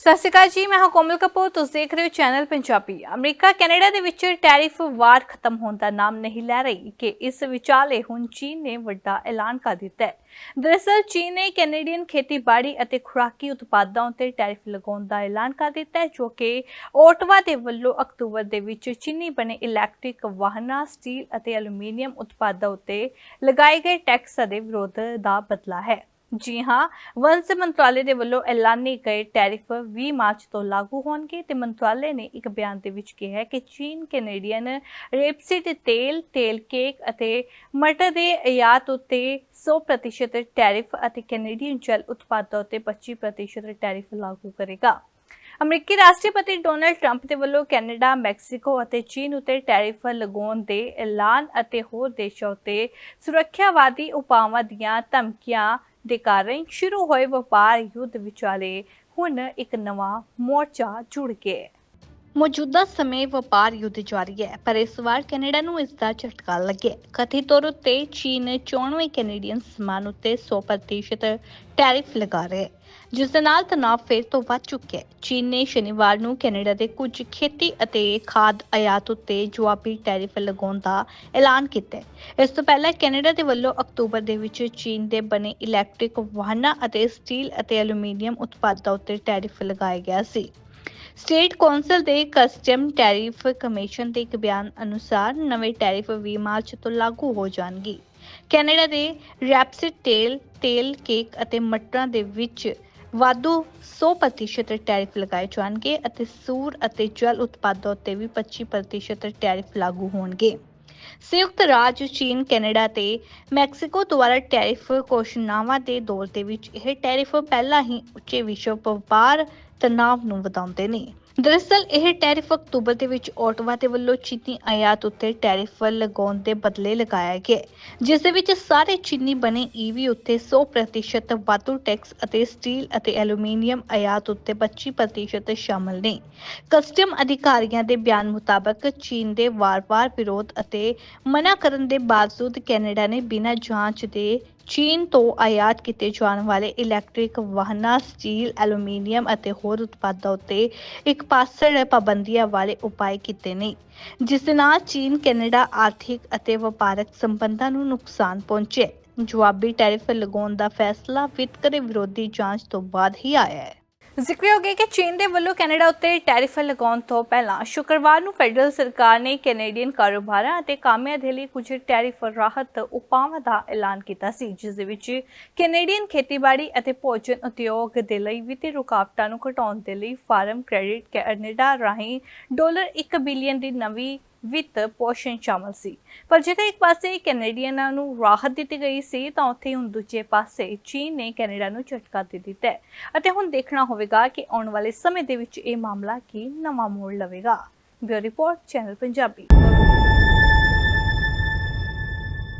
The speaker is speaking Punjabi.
ਸਤਿ ਸ਼੍ਰੀ ਅਕਾਲ ਜੀ, ਮੈਂ ਹਾਂ ਕੋਮਲ ਕਪੂਰ, ਤੁਸੀਂ ਦੇਖ ਰਹੇ ਹੋ ਚੈਨਲ ਪੰਜਾਬੀ। ਅਮਰੀਕਾ, ਕੈਨੇਡਾ ਦੇ ਵਿੱਚ ਟੈਰਿਫ ਵਾਰ ਖਤਮ ਹੋਣ ਦਾ ਨਾਮ ਨਹੀਂ ਲੈ ਰਹੀ ਕਿ ਇਸ ਵਿਚਾਲੇ ਹੁਣ ਚੀਨ ਨੇ ਵੱਡਾ ਐਲਾਨ ਕਰ ਦਿੱਤਾ ਹੈ। ਦਰਅਸਲ, ਚੀਨ ਨੇ ਕੈਨੇਡੀਅਨ ਖੇਤੀਬਾੜੀ ਅਤੇ ਖੁਰਾਕੀ ਉਤਪਾਦਾਂ ਉੱਤੇ ਟੈਰਿਫ ਲਗਾਉਣ ਦਾ ਐਲਾਨ ਕਰ ਦਿੱਤਾ ਹੈ, ਜੋ ਕਿ ਓਟਵਾ ਦੇ ਵੱਲੋਂ ਅਕਤੂਬਰ ਦੇ ਵਿੱਚ ਚੀਨੀ ਬਣੇ ਇਲੈਕਟ੍ਰਿਕ ਵਾਹਨਾਂ, ਸਟੀਲ ਅਤੇ ਐਲੂਮੀਨੀਅਮ ਉਤਪਾਦਾਂ ਉੱਤੇ ਲਗਾਏ ਗਏ ਟੈਕਸ ਦੇ ਵਿਰੋਧ ਦਾ ਬਦਲਾ ਹੈ। ਜੀ ਹਾਂ ਵਣਜ ਮੰਤਰਾਲੇ ਦੇ ਵੱਲੋਂ ਐਲਾਨੇ ਗਏ ਟੈਰਿਫ 20 ਮਾਰਚ ਤੋਂ ਲਾਗੂ ਹੋਣਗੇ ਤੇ ਮੰਤਰਾਲੇ ਨੇ ਇੱਕ ਬਿਆਨ ਦੇ ਵਿੱਚ ਕਿਹਾ ਹੈ ਕਿ ਚੀਨ ਕੈਨੇਡੀਅਨ ਰੇਪਸੀਡ ਤੇਲ, ਤੇਲ ਕੇਕ ਅਤੇ ਮਟਰ ਦੇ ਆਯਾਤ ਉੱਤੇ 100% ਟੈਰਿਫ ਅਤੇ ਕੈਨੇਡੀਅਨ ਜਲ ਉਤਪਾਦਾਂ ਉੱਤੇ 25% ਟੈਰਿਫ ਲਾਗੂ ਕਰੇਗਾ। ਅਮਰੀਕੀ ਰਾਸ਼ਟਰਪਤੀ ਡੋਨਲਡ ਟਰੰਪ ਦੇ ਵੱਲੋਂ ਕੈਨੇਡਾ, ਮੈਕਸੀਕੋ ਅਤੇ ਚੀਨ ਉੱਤੇ ਟੈਰਿਫ ਲਗਾਉਣ ਦੇ ਐਲਾਨ ਅਤੇ ਹੋਰ ਦੇਸ਼ਾਂ ਉੱਤੇ ਸੁਰੱਖਿਆਵਾਦੀ ਉਪਾਵਾਂ ਦੀਆਂ ਧਮਕੀਆਂ ਦੇ ਕਾਰਨ ਸ਼ੁਰੂ ਹੋਏ ਵਪਾਰ ਯੁੱਧ ਵਿਚਾਲੇ ਹੁਣ ਇੱਕ ਨਵਾਂ ਮੋਰਚਾ ਜੁੜ ਗਿਆ ਮੌਜੂਦਾ ਸਮੇਂ ਵਪਾਰ ਯੁੱਧ ਜਾਰੀ ਹੈ, ਪਰ ਇਸ ਵਾਰ ਕੈਨੇਡਾ ਨੂੰ ਇਸ ਦਾ ਝਟਕਾ ਲੱਗਿਆ ਕਥਿਤ ਤੌਰ ਉੱਤੇ ਚੀਨ 94 ਕੈਨੇਡੀਅਨ ਸਮਾਨ ਉੱਤੇ 100% ਟੈਰਿਫ ਲਗਾ ਰਿਹਾ ਹੈ, ਜਿਸ ਦੇ ਨਾਲ ਤਣਾਅ ਫਿਰ ਤੋਂ ਵੱਧ ਚੁੱਕਿਆ ਹੈ। ਚੀਨ ਨੇ ਸ਼ਨੀਵਾਰ ਨੂੰ ਕੈਨੇਡਾ ਦੇ ਕੁਝ ਖੇਤੀ ਅਤੇ ਖਾਦ ਆਯਾਤ ਉੱਤੇ ਜਵਾਬੀ ਟੈਰਿਫ ਲਗਾਉਣ ਦਾ ਐਲਾਨ ਕੀਤਾ ਹੈ। ਇਸ ਤੋਂ ਪਹਿਲਾਂ ਕੈਨੇਡਾ ਦੇ ਵੱਲੋਂ ਅਕਤੂਬਰ ਦੇ ਵਿੱਚ ਚੀਨ ਦੇ ਬਣੇ ਇਲੈਕਟ੍ਰਿਕ ਵਾਹਨਾਂ ਅਤੇ ਸਟੀਲ ਅਤੇ ਐਲੂਮੀਨੀਅਮ ਉਤਪਾਦਾਂ ਉੱਤੇ ਟੈਰਿਫ ਲਗਾਇਆ ਗਿਆ ਸੀ। ਸਟੇਟ ਕੌਂਸਲ ਦੇ ਕਸਟਮ ਟੈਰਿਫ ਕਮਿਸ਼ਨ ਦੇ ਇੱਕ ਬਿਆਨ ਅਨੁਸਾਰ ਨਵੇਂ ਟੈਰਿਫ 20 ਮਾਰਚ ਤੋਂ ਲਾਗੂ ਹੋ ਜਾਣਗੇ। ਕੈਨੇਡਾ ਦੇ ਰੈਪਸਿਡ ਤੇਲ ਤੇਲ, ਕੇਕ ਅਤੇ ਮਟਰਾਂ ਦੇ ਵਿੱਚ ਵਾਧੂ 100% ਟੈਰਿਫ ਲਗਾਏ ਜਾਣਗੇ ਅਤੇ ਸੂਰ ਅਤੇ ਜਲ ਉਤਪਾਦਾਂ ਉੱਤੇ ਵੀ 25% ਟੈਰਿਫ ਲਾਗੂ ਹੋਣਗੇ। ਸੰਯੁਕਤ ਰਾਜ, ਚੀਨ, ਕੈਨੇਡਾ ਤੇ ਮੈਕਸੀਕੋ ਦੁਆਰਾ ਟੈਰਿਫ ਘੋਸ਼ਣਾਵਾਂ ਦੇ ਦੌਰ ਦੇ ਵਿੱਚ ਇਹ ਟੈਰਿਫ ਪਹਿਲਾਂ ਹੀ ਉੱਚੇ ਵਿਸ਼ਵ ਵਪਾਰ ਤਣਾਅ ਨੂੰ ਵਧਾਉਂਦੇ ਨੇ। ਦਰਅਸਲ ਇਹ ਟੈਰਿਫ ਅਕਤੂਬਰ ਦੇ ਵਿੱਚ ਓਟਵਾ ਦੇ ਵੱਲੋਂ ਚੀਨੀ ਆਯਾਤ ਉੱਤੇ ਟੈਰਿਫ ਲਗਾਉਣ ਦੇ ਬਦਲੇ ਲਗਾਇਆ ਗਿਆ ਹੈ, ਜਿਸ ਦੇ ਵਿੱਚ ਸਾਰੇ ਚੀਨੀ ਬਣੇ ਈਵੀ ਉੱਤੇ 100% ਵਾਧੂ ਟੈਕਸ ਅਤੇ ਸਟੀਲ ਅਤੇ ਐਲੂਮੀਨੀਅਮ ਆਯਾਤ ਉੱਤੇ 25% ਸ਼ਾਮਲ ਨੇ। ਕਸਟਮ ਅਧਿਕਾਰੀਆਂ ਦੇ ਬਿਆਨ ਮੁਤਾਬਕ ਚੀਨ ਦੇ ਵਾਰ-ਵਾਰ ਵਿਰੋਧ ਅਤੇ ਮਨਾ ਕਰਨ ਦੇ ਬਾਵਜੂਦ ਕੈਨੇਡਾ ਨੇ ਬਿਨਾਂ ਜਾਂਚ ਦੇ ਚੀਨ ਤੋਂ ਆਯਾਤ ਕੀਤੇ ਜਾਣ ਵਾਲੇ ਇਲੈਕਟ੍ਰਿਕ ਵਾਹਨਾਂ, ਸਟੀਲ, ਐਲੂਮੀਨੀਅਮ ਅਤੇ ਹੋਰ ਉਤਪਾਦਾਂ ਉੱਤੇ ਇੱਕ ਪਾਸੜ ਪਾਬੰਦੀਆਂ ਵਾਲੇ ਉਪਾਅ ਕੀਤੇ ਨੇ, ਜਿਸ ਦੇ ਨਾਲ ਚੀਨ, ਕੈਨੇਡਾ ਆਰਥਿਕ ਅਤੇ ਵਪਾਰਕ ਸੰਬੰਧਾਂ ਨੂੰ ਨੁਕਸਾਨ ਪਹੁੰਚਿਆ ਜਵਾਬੀ ਟੈਰਿਫ ਲਗਾਉਣ ਦਾ ਫੈਸਲਾ ਵਿਤਕਰੇ ਵਿਰੋਧੀ ਜਾਂਚ ਤੋਂ ਬਾਅਦ ਹੀ ਆਇਆ ਹੈ। ਜ਼ਿਕਰਯੋਗ ਹੈ ਕਿ ਚੀਨ ਦੇ ਵੱਲੋਂ ਕੈਨੇਡਾ ਉੱਤੇ ਟੈਰਿਫ ਲਗਾਉਣ ਤੋਂ ਪਹਿਲਾਂ ਸ਼ੁੱਕਰਵਾਰ ਨੂੰ ਫੈਡਰਲ ਸਰਕਾਰ ਨੇ ਕੈਨੇਡੀਅਨ ਕਾਰੋਬਾਰਾਂ ਅਤੇ ਕਾਮਿਆਂ ਦੇ ਲਈ ਕੁਝ ਟੈਰਿਫ ਰਾਹਤ ਉਪਾਵਾਂ ਦਾ ਐਲਾਨ ਕੀਤਾ ਸੀ, ਜਿਸ ਦੇ ਵਿੱਚ ਕੈਨੇਡੀਅਨ ਖੇਤੀਬਾੜੀ ਅਤੇ ਭੋਜਨ ਉਦਯੋਗ ਦੇ ਲਈ ਵਿੱਤੀ ਰੁਕਾਵਟਾਂ ਨੂੰ ਘਟਾਉਣ ਦੇ ਲਈ ਫਾਰਮ ਕ੍ਰੈਡਿਟ ਕੈਨੇਡਾ ਰਾਹੀਂ ਡਾਲਰ 1 ਬਿਲੀਅਨ ਦੀ ਨਵੀਂ ਵਿੱਤ ਪੋਸ਼ਣ ਸ਼ਾਮਲ ਸੀ। ਪਰ ਜੇਕਰ ਇੱਕ ਪਾਸੇ ਕੈਨੇਡੀਅਨਾਂ ਨੂੰ ਰਾਹਤ ਦਿੱਤੀ ਗਈ ਸੀ, ਤਾਂ ਉੱਥੇ ਹੁਣ ਦੂਜੇ ਪਾਸੇ ਚੀਨ ਨੇ ਕੈਨੇਡਾ ਨੂੰ ਝਟਕਾ ਦੇ ਦਿੱਤਾ ਅਤੇ ਹੁਣ ਦੇਖਣਾ ਹੋਵੇਗਾ ਕਿ ਆਉਣ ਵਾਲੇ ਸਮੇਂ ਦੇ ਵਿੱਚ ਇਹ ਮਾਮਲਾ ਕੀ ਨਵਾਂ ਮੋੜ ਲਵੇਗਾ। Bureau report, channel Punjabi.